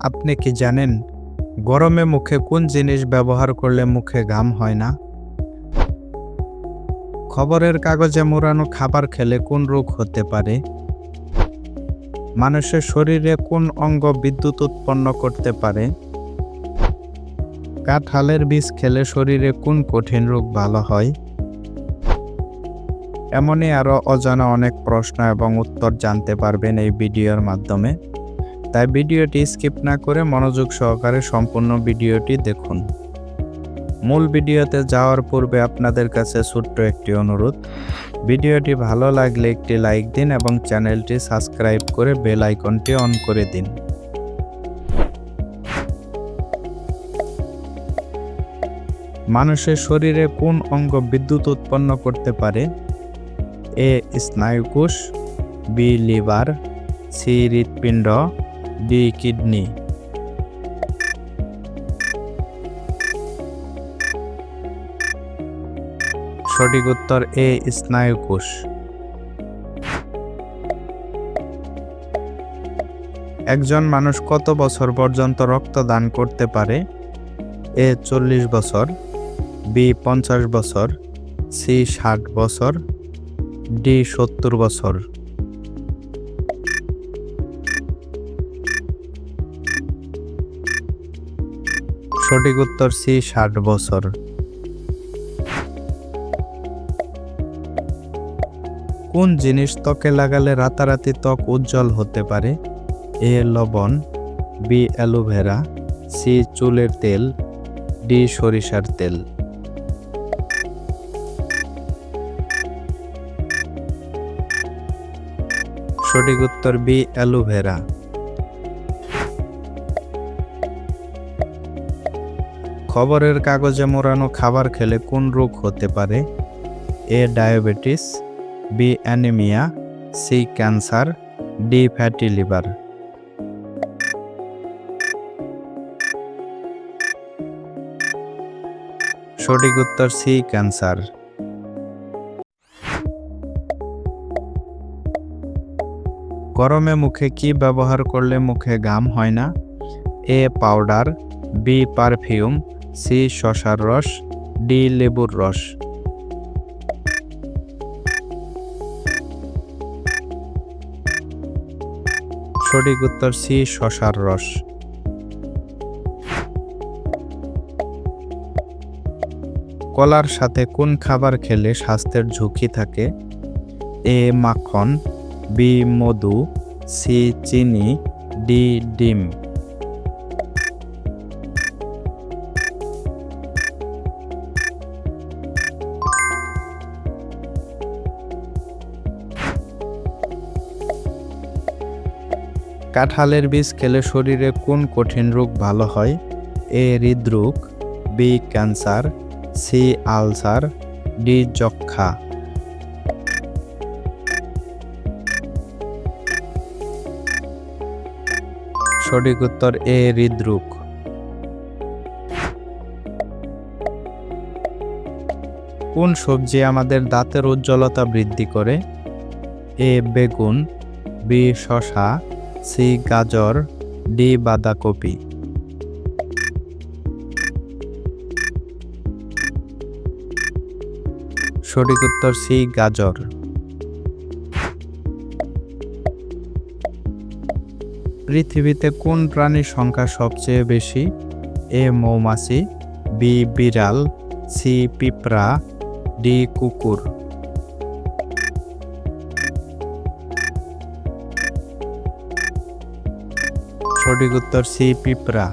আপনি কি জানেন, গরমে মুখে কোন জিনিস ব্যবহার করলে মুখে ঘাম হয় না? খবরের কাগজে মোড়ানো খাবার খেলে কোন রোগ হতে পারে? মানুষের শরীরে কোন অঙ্গ বিদ্যুৎ উৎপন্ন করতে পারে? কাঁঠালের বীজ খেলে শরীরে কোন কঠিন রোগ ভালো হয়? এমনই আরও অজানা অনেক প্রশ্ন এবং উত্তর জানতে পারবেন এই ভিডিওর মাধ্যমে। তাই ভিডিওটি স্কিপ না করে মনোযোগ সহকারে সম্পূর্ণ ভিডিওটি দেখুন। মূল ভিডিওতে যাওয়ার পূর্বে আপনাদের কাছে ছোট্ট একটি অনুরোধ। ভিডিওটি ভালো লাগলে একটি লাইক দিন এবং চ্যানেলটি সাবস্ক্রাইব করে বেল আইকনটি অন করে দিন। মানুষের শরীরে কোন অঙ্গ বিদ্যুৎ উৎপন্ন করতে পারে? এ স্নায়ুকোষ, বি লিভার, সি হৃৎপিণ্ড ডি কিডনি। সঠিক উত্তর এ, স্নায়ুকোষ। একজন মানুষ কত বছর পর্যন্ত রক্তদান করতে পারে? এ, চল্লিশ বছর, বি, পঞ্চাশ বছর, সি, ষাট বছর, ডি, সত্তর বছর। সঠিক উত্তর সি, ষাট বছর। কোন জিনিস ত্বকে লাগালে রাতারাতি ত্বক উজ্জ্বল হতে পারে? এ, লবণ, বি, অ্যালোভেরা, সি, চুলের তেল, ডি, সরিষার তেল। সঠিক উত্তর বি, অ্যালোভেরা। খবরের কাগজে মোড়ানো খাবার খেলে কোন রোগ হতে পারে? A diabetes, B anaemia, C cancer, D fatty liver. সঠিক উত্তর সি ক্যান্সার। গরমে মুখে কি ব্যবহার করলে মুখে ঘাম হয় না? A powder, B perfume C শশার রস, ডি লেবুর রস। সঠিক উত্তর, সি শশার রস। কলার সাথে কোন খাবার খেলে স্বাস্থ্যের ঝুঁকি থাকে? এ মাখন, বি মধু, সি চিনি, ডি ডিম। কাঁঠালের বীজ খেলে শরীরে কোন কঠিন রোগ ভালো হয়? এ হৃদরোগ, B cancer, C ulcer, D যক্ষা সঠিক উত্তর এ হৃদরোগ। কোন সবজি আমাদের দাঁতের উজ্জ্বলতা বৃদ্ধি করে? এ বেগুন, বি শশা সি গাজর, ডি বাঁধাকপি। সঠিক উত্তর সি গাজর। পৃথিবীতে কোন প্রাণীর সংখ্যা সবচেয়ে বেশি? এ মৌমাছি, বি বিড়াল, সি পিঁপড়া, ডি কুকুর। সঠিক উত্তর সি, পিঁপড়া।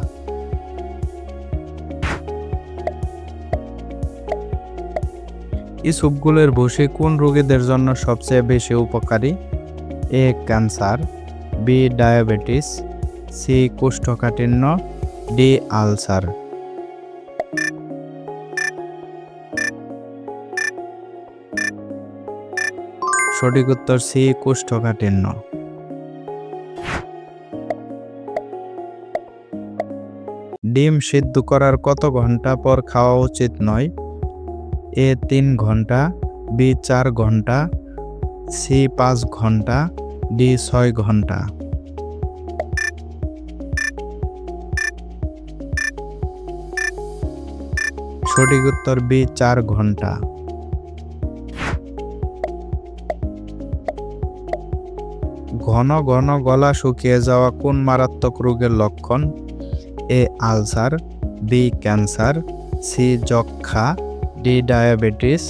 এই স্যুপগুলোর ভুসি কোন রোগীদের জন্য সবচেয়ে বেশি উপকারী? A, cancer, B, diabetes, C, কোষ্ঠকাঠিন্য, ডি, আলসার। সঠিক উত্তর সি, কোষ্ঠকাঠিন্য। ডিম সিদ্ধ করার কত ঘণ্টা পর খাওয়া উচিত নয়? এ তিন ঘণ্টা, বি চার ঘণ্টা, সি পাঁচ ঘণ্টা, ডি ছয় ঘণ্টা। সঠিক উত্তর বি চার ঘণ্টা। ঘন ঘন গলা শুকিয়ে যাওয়া কোন মারাত্মক রোগের লক্ষণ? A ulcer, B cancer, C যক্ষা ডি ডায়াবেটিস।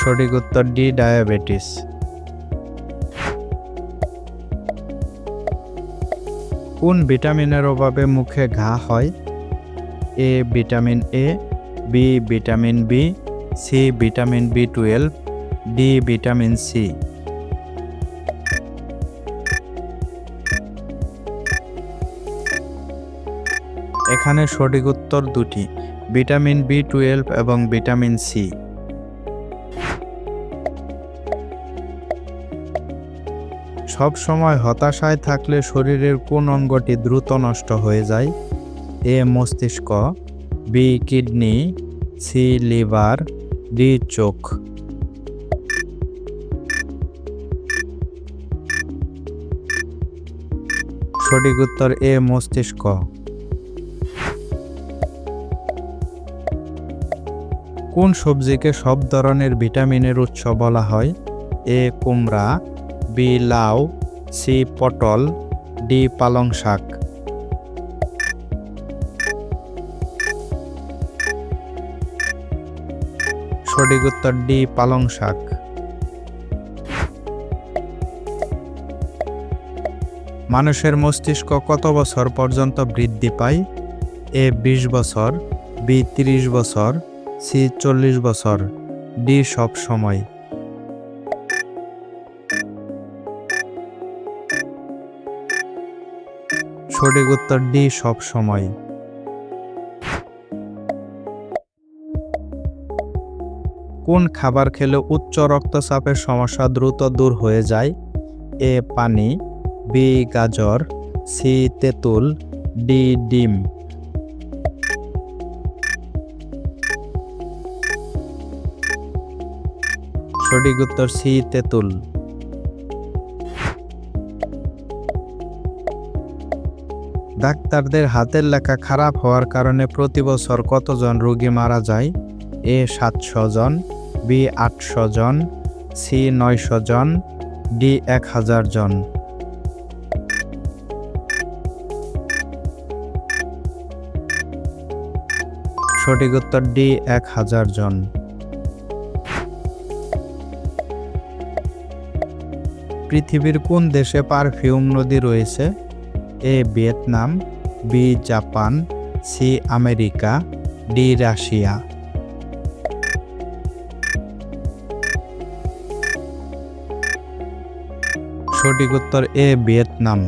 সঠিক উত্তর ডি ডায়াবেটিস। কোন ভিটামিনের অভাবে মুখে ঘা হয়? A vitamin A, B vitamin B, C vitamin B twelve, D vitamin C. এখানে সঠিক উত্তর দুটি, ভিটামিন বি টুয়েলভ এবং ভিটামিন সি। সব সময় হতাশায় থাকলে শরীরের কোন অঙ্গটি দ্রুত নষ্ট হয়ে যায়? এ, মস্তিষ্ক, B, kidney, C, liver, D, চোখ। সঠিক উত্তর এ, মস্তিষ্ক। কোন সবজিকে সব ধরনের ভিটামিনের উৎস বলা হয়? এ, কুমড়া, বি, লাউ, সি, পটল, ডি, পালং শাক। সঠিক উত্তর, ডি, পালং শাক। মানুষের মস্তিষ্ক কত বছর পর্যন্ত বৃদ্ধি পায়? এ, বিশ বছর, বি, তিরিশ বছর সি চল্লিশ বছর, ডি সব সময়। সঠিক উত্তর, ডি সব সময়। কোন খাবার খেলে উচ্চ রক্তচাপের সমস্যা দ্রুত দূর হয়ে যায়? এ পানি, বি গাজর, সি তেঁতুল, ডি ডিম। সঠিক উত্তর সি, তেঁতুল। ডাক্তারদের হাতের লেখা খারাপ হওয়ার কারণে প্রতি বছর কতজন রোগী মারা যায়? এ, সাতশো জন, বি, আটশো জন, সি, নয়শো জন, ডি, এক হাজার জন। সঠিক উত্তর ডি, এক হাজার জন। পৃথিবীর কোন দেশে পারফিউম নদী রয়েছে? A, Vietnam, B, Japan, C, America, D, Russia. সঠিক উত্তর এ, ভিয়েতনাম।